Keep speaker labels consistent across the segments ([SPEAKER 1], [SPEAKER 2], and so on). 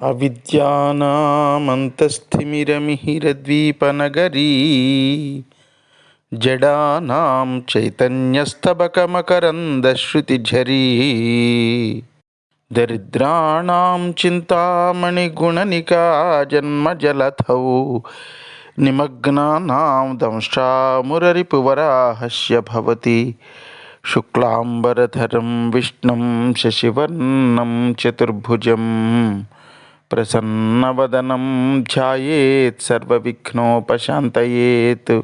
[SPEAKER 1] అవిద్యానామంతస్థిమిరమిహిరద్వీపనగరీ జడానాం చైతన్యస్తబకమకరందశ్రుతిఝరీ దరిద్రాణం చింతామణిగుణనికా జన్మజలథౌ నిమగ్నానాం దంష్ట్రామురరిపువరాహస్య భవతి శుక్లాంబరధరం విష్ణుం శశివర్ణం చతుర్భుజం ప్రసన్నవదనం ధ్యాయేత్ సర్వవిఘ్నోపశాంతయేత్.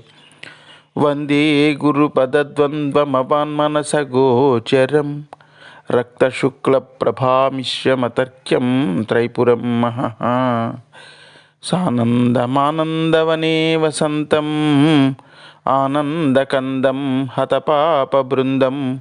[SPEAKER 1] వందే గురుపదద్వంద్వమవాన్మనసగోచరం. రక్తశుక్లప్రభామిశ్రమతర్క్యం త్రైపురం మహ సానందమానందవనే వసంతం. ఆనందకందం హతపాపబృందం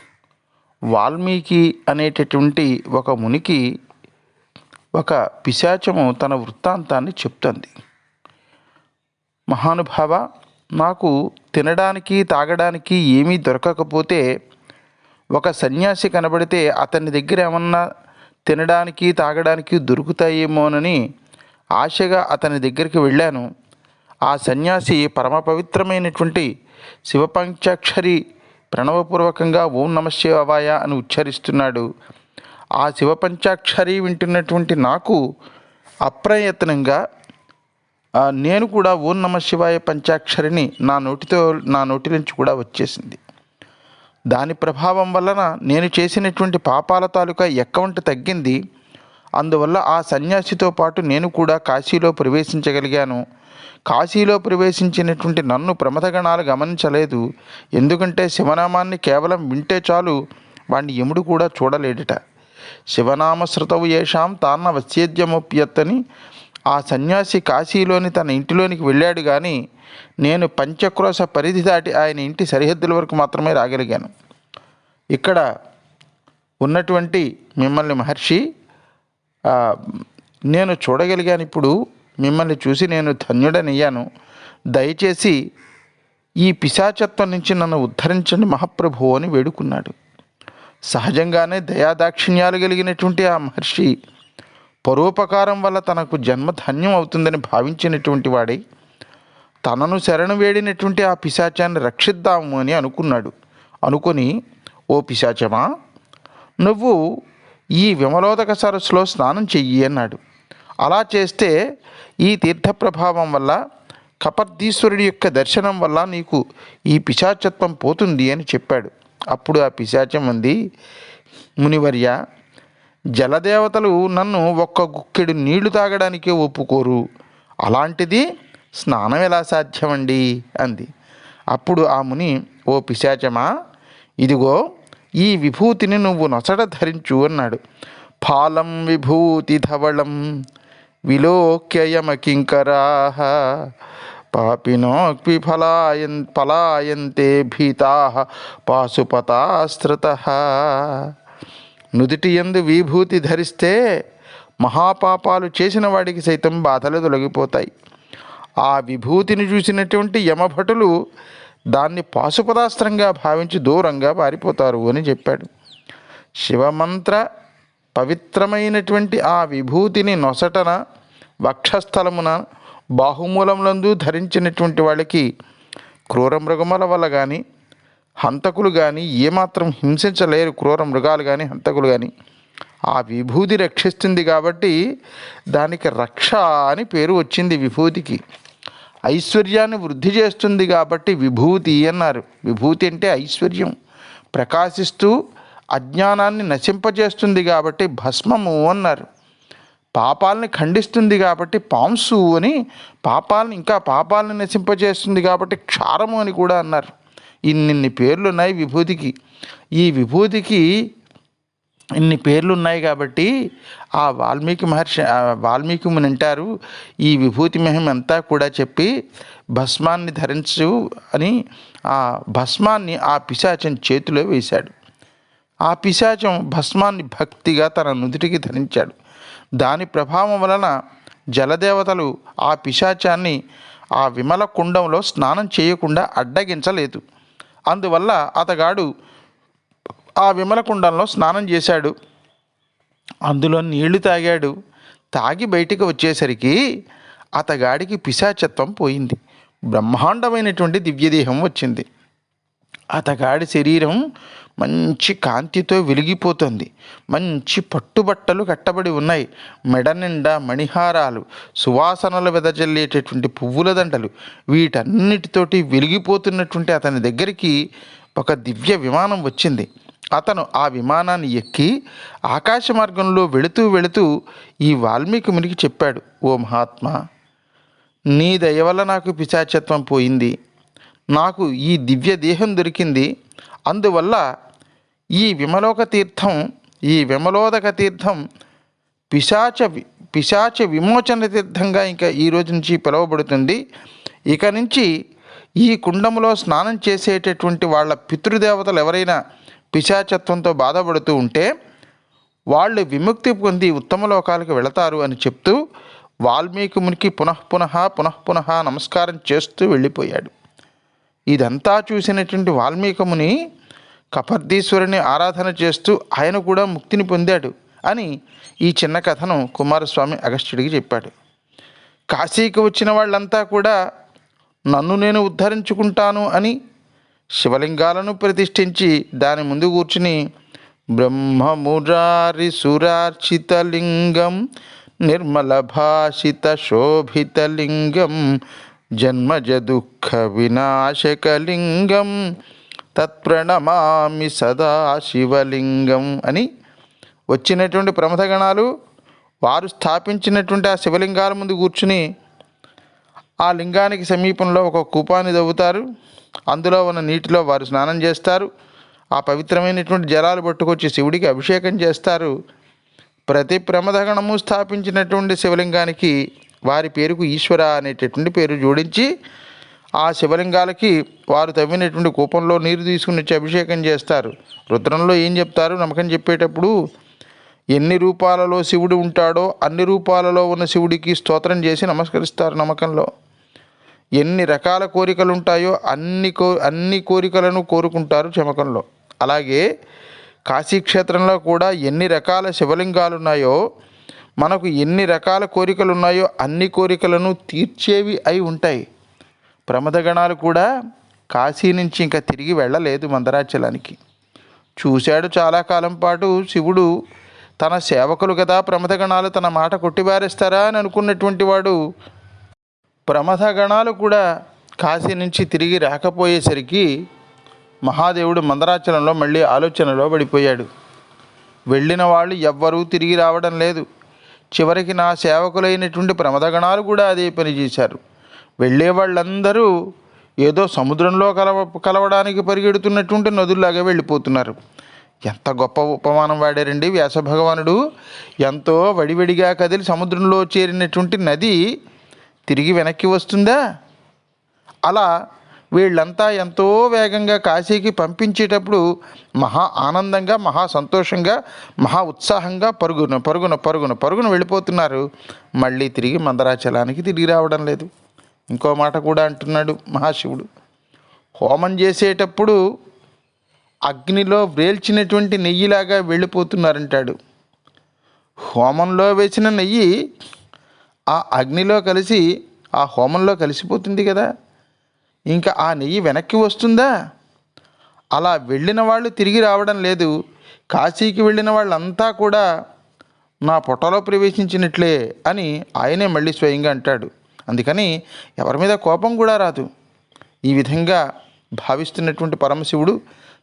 [SPEAKER 1] వాల్మీకి అనేటటువంటి ఒక మునికి ఒక పిశాచము తన వృత్తాంతాన్ని చెప్తుంది. మహానుభావ నాకు తినడానికి తాగడానికి ఏమీ దొరకకపోతే ఒక సన్యాసి కనబడితే అతని దగ్గర ఏమన్నా తినడానికి తాగడానికి దొరుకుతాయేమోనని ఆశగా అతని దగ్గరికి వెళ్ళాను. ఆ సన్యాసి పరమ పవిత్రమైనటువంటి శివపంచాక్షరి ప్రణవపూర్వకంగా ఓం నమశివాయ అని ఉచ్చరిస్తున్నాడు. ఆ శివపంచాక్షరి వింటున్నటువంటి నాకు అప్రయత్నంగా నేను కూడా ఓం నమ శివాయ పంచాక్షరిని నా నోటితో నా నోటి నుంచి కూడా వచ్చేసింది. దాని ప్రభావం వలన నేను చేసినటువంటి పాపాల తాలూకా ఎక్కవంట తగ్గింది. అందువల్ల ఆ సన్యాసితో పాటు నేను కూడా కాశీలో ప్రవేశించగలిగాను. కాశీలో ప్రవేశించినటువంటి నన్ను ప్రమథగణాలు గమనించలేదు. ఎందుకంటే శివనామాన్ని కేవలం వింటే చాలు వాణ్ణి యముడు కూడా చూడలేడట. శివనామశ్రుతవు ఏషాం తాన్న వశ్యేద్యమోప్యత్తని ఆ సన్యాసి కాశీలోని తన ఇంటిలోనికి వెళ్ళాడు కానీ నేను పంచక్రోశ పరిధి దాటి ఆయన ఇంటి సరిహద్దుల వరకు మాత్రమే రాగలిగాను. ఇక్కడ ఉన్నటువంటి మిమ్మల్ని మహర్షి నేను చూడగలిగాను ఇప్పుడు మిమ్మల్ని చూసి నేను ధన్యుడనయ్యాను. దయచేసి ఈ పిశాచత్వం నుంచి నన్ను ఉద్ధరించండి మహాప్రభు అని వేడుకున్నాడు. సహజంగానే దయాదాక్షిణ్యాలు కలిగినటువంటి ఆ మహర్షి పరోపకారం వల్ల తనకు జన్మ ధన్యం అవుతుందని భావించినటువంటి వాడై తనను శరణు వేడినటువంటి ఆ పిశాచాన్ని రక్షిద్దాము అని అనుకున్నాడు. అనుకొని ఓ పిశాచమా నువ్వు ఈ విమలోదక సరస్సులో స్నానం చెయ్యి అన్నాడు. అలా చేస్తే ఈ తీర్థ ప్రభావం వల్ల కపర్దీశ్వరుడి యొక్క దర్శనం వల్ల నీకు ఈ పిశాచత్వం పోతుంది అని చెప్పాడు. అప్పుడు ఆ పిశాచం ఉంది మునివర్య జలదేవతలు నన్ను ఒక్క గుక్కెడు నీళ్ళు తాగడానికే ఒప్పుకోరు. అలాంటిది స్నానం ఎలా సాధ్యమండి? అంది. అప్పుడు ఆ ముని ఓ పిశాచమా ఇదిగో ఈ విభూతిని నువ్వు నొసట ధరించు అన్నాడు. ఫాలం విభూతి ధవళం విలోక్యయమకింకరా పాపినోక్వి ఫలాయన్ పలాయంతే భీతా పాశుపతాశ్రుత. నుదిటి ఎందు విభూతి ధరిస్తే మహాపాపాలు చేసిన వాడికి సైతం బాధలు తొలగిపోతాయి. ఆ విభూతిని చూసినటువంటి యమభటులు దాన్ని పాశుపదాస్త్రంగా భావించి దూరంగా పారిపోతారు అని చెప్పాడు. శివమంత్ర పవిత్రమైనటువంటి ఆ విభూతిని నొసటన వక్షస్థలమున బాహుమూలములందు ధరించినటువంటి వాళ్ళకి క్రూర మృగముల వల్ల కానీ హంతకులు కానీ ఏమాత్రం హింసించలేరు క్రూర మృగాలు కానీ హంతకులు కానీ ఆ విభూతి రక్షిస్తుంది కాబట్టి దానికి రక్ష అని పేరు వచ్చింది విభూతికి. ఐశ్వర్యాన్ని వృద్ధి చేస్తుంది కాబట్టి విభూతి అన్నారు. విభూతి అంటే ఐశ్వర్యం. ప్రకాశిస్తూ అజ్ఞానాన్ని నశింపజేస్తుంది కాబట్టి భస్మము అన్నారు. పాపాలని ఖండిస్తుంది కాబట్టి పాంసు అని పాపాలను ఇంకా పాపాలను నశింపజేస్తుంది కాబట్టి క్షారము అని కూడా అన్నారు. ఇన్నిన్ని పేర్లు ఉన్నాయి విభూతికి. ఈ విభూతికి ఇన్ని పేర్లు ఉన్నాయి కాబట్టి ఆ వాల్మీకి మహర్షి ఆ వాల్మీకి ముని అంటారు ఈ విభూతి మహిమ అంతా కూడా చెప్పి భస్మాన్ని ధరించు అని ఆ భస్మాన్ని ఆ పిశాచం చేతిలో వేశాడు. ఆ పిశాచం భస్మాన్ని భక్తిగా తన నుదుటికి ధరించాడు. దాని ప్రభావం వలన జలదేవతలు ఆ పిశాచాన్ని ఆ విమల కుండంలో స్నానం చేయకుండా అడ్డగించలేదు. అందువల్ల అతగాడు ఆ విమల కుండంలో స్నానం చేశాడు. అందులో నీళ్ళు తాగాడు. తాగి బయటికి వచ్చేసరికి అతగాడికి పిశాచత్వం పోయింది. బ్రహ్మాండమైనటువంటి దివ్యదేహం వచ్చింది. అతగాడి శరీరం మంచి కాంతితో వెలిగిపోతుంది. మంచి పట్టుబట్టలు కట్టబడి ఉన్నాయి. మెడ నిండా మణిహారాలు సువాసనలు వెదజల్లేటటువంటి పువ్వుల దండలు వీటన్నిటితోటి వెలిగిపోతున్నటువంటి అతని దగ్గరికి ఒక దివ్య విమానం వచ్చింది. అతను ఆ విమానాన్ని ఎక్కి ఆకాశ మార్గంలో వెళుతూ వెళుతూ ఈ వాల్మీకి మునికి చెప్పాడు ఓ మహాత్మా నీ దయ వల్ల నాకు పిశాచత్వం పోయింది. నాకు ఈ దివ్య దేహం దొరికింది. అందువల్ల ఈ విమలోక తీర్థం ఈ విమలోదక తీర్థం పిశాచ పిశాచ విమోచన తీర్థంగా ఇంకా ఈ రోజు నుంచి పిలువబడుతుంది. ఇక నుంచి ఈ కుండంలో స్నానం చేసేటటువంటి వాళ్ళ పితృదేవతలు ఎవరైనా పిశాచత్వంతో బాధపడుతూ ఉంటే వాళ్ళు విముక్తి పొంది ఉత్తమ లోకాలకు వెళతారు అని చెప్తూ వాల్మీకి మునికి పునఃపున పునఃపున నమస్కారం చేస్తూ వెళ్ళిపోయాడు. ఇదంతా చూసినటువంటి వాల్మీకముని కపర్దీశ్వరుని ఆరాధన చేస్తూ ఆయన కూడా ముక్తిని పొందాడు అని ఈ చిన్న కథను కుమారస్వామి అగస్త్యుడికి చెప్పాడు. కాశీకి వచ్చిన వాళ్ళంతా కూడా నన్ను నేను ఉద్ధరించుకుంటాను అని శివలింగాలను ప్రతిష్ఠించి దాని ముందు కూర్చుని బ్రహ్మమురారి సురార్చితలింగం నిర్మల భాషిత శోభితలింగం జన్మజ దుఃఖ వినాశకలింగం తత్ప్రణమామి సదా శివలింగం అని వచ్చినటువంటి ప్రమథగణాలు వారు స్థాపించినటువంటి ఆ శివలింగాల ముందు కూర్చుని ఆ లింగానికి సమీపంలో ఒక కూపాన్ని దవ్వుతారు అందులో ఉన్న నీటిలో వారు స్నానం చేస్తారు. ఆ పవిత్రమైనటువంటి జలాలు పట్టుకొచ్చి శివుడికి అభిషేకం చేస్తారు. ప్రతి ప్రమదగణము స్థాపించినటువంటి శివలింగానికి వారి పేరుకు ఈశ్వర అనేటటువంటి పేరు జోడించి ఆ శివలింగాలకి వారు తవ్వినటువంటి కూపంలో నీరు తీసుకుని వచ్చి అభిషేకం చేస్తారు. రుద్రంలో ఏం చెప్తారు? నమ్మకం చెప్పేటప్పుడు ఎన్ని రూపాలలో శివుడు ఉంటాడో అన్ని రూపాలలో ఉన్న శివుడికి స్తోత్రం చేసి నమస్కరిస్తారు నమ్మకంలో. ఎన్ని రకాల కోరికలు ఉంటాయో అన్ని కో అన్ని కోరికలను కోరుకుంటారు చమకంలో. అలాగే కాశీక్షేత్రంలో కూడా ఎన్ని రకాల శివలింగాలు ఉన్నాయో మనకు ఎన్ని రకాల కోరికలు ఉన్నాయో అన్ని కోరికలను తీర్చేవి అయి ఉంటాయి. ప్రమదగణాలు కూడా కాశీ నుంచి ఇంకా తిరిగి వెళ్ళలేదు మందరాచలానికి. చూశాడు చాలా కాలం పాటు శివుడు తన సేవకులు కదా ప్రమదగణాలు తన మాట కొట్టిబారేస్తారా? అని అనుకున్నటువంటి వాడు ప్రమదగణాలు కూడా కాశీ నుంచి తిరిగి రాకపోయేసరికి మహాదేవుడు మందరాచలంలో మళ్ళీ ఆలోచనలో పడిపోయాడు. వెళ్ళిన వాళ్ళు ఎవ్వరూ తిరిగి రావడం లేదు. చివరికి నా సేవకులైనటువంటి ప్రమదగణాలు కూడా అదే పని చేశారు. వెళ్ళే వాళ్ళందరూ ఏదో సముద్రంలో కలవ కలవడానికి పరిగెడుతున్నటువంటి నదుల్లాగా వెళ్ళిపోతున్నారు. ఎంత గొప్ప ఉపమానం వాడారండి వ్యాస భగవానుడు ఎంతో వడివడిగా కదిలి సముద్రంలో చేరినటువంటి నది తిరిగి వెనక్కి వస్తుందా? అలా వీళ్ళంతా ఎంతో వేగంగా కాశీకి పంపించేటప్పుడు మహా ఆనందంగా మహా సంతోషంగా మహా ఉత్సాహంగా పరుగున పరుగున పరుగున పరుగున వెళ్ళిపోతున్నారు. మళ్ళీ తిరిగి మందరాచలానికి తిరిగి రావడం లేదు. ఇంకో మాట కూడా అంటున్నాడు మహాశివుడు. హోమం చేసేటప్పుడు అగ్నిలో వేల్చినటువంటి నెయ్యిలాగా వెళ్ళిపోతున్నారంటాడు. హోమంలో వేసిన నెయ్యి ఆ అగ్నిలో కలిసి ఆ హోమంలో కలిసిపోతుంది కదా. ఇంకా ఆ నెయ్యి వెనక్కి వస్తుందా? అలా వెళ్ళిన వాళ్ళు తిరిగి రావడం లేదు. కాశీకి వెళ్ళిన వాళ్ళంతా కూడా నా పొట్టలో ప్రవేశించినట్లే అని ఆయనే మళ్ళీ స్వయంగా అంటాడు. అందుకని ఎవరి మీద కోపం కూడా రాదు. ఈ విధంగా భావిస్తున్నటువంటి పరమశివుడు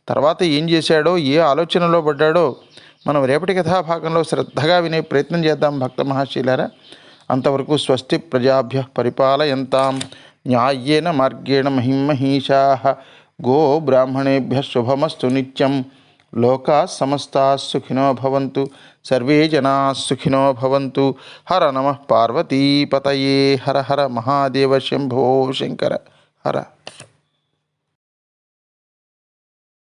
[SPEAKER 1] తర్వాత ఏం చేశాడో ఏ ఆలోచనలో పడ్డాడో మనం రేపటి కథాభాగంలో శ్రద్ధగా వినే ప్రయత్నం చేద్దాం భక్త మహాశీలారా. అంతవరకు స్వస్తి ప్రజాభ్య పరిపాలయంతాం. న్యాయేన మార్గేణ మహిమహీషా గో బ్రాహ్మణేభ్య శుభమస్తు నిత్యం లోకా సమస్తా సుఖినో భవంతు సర్వే జనా సుఖినో భవంతు హర నమ పార్వతీపతయే హర హర మహాదేవ శంభో శంకర హర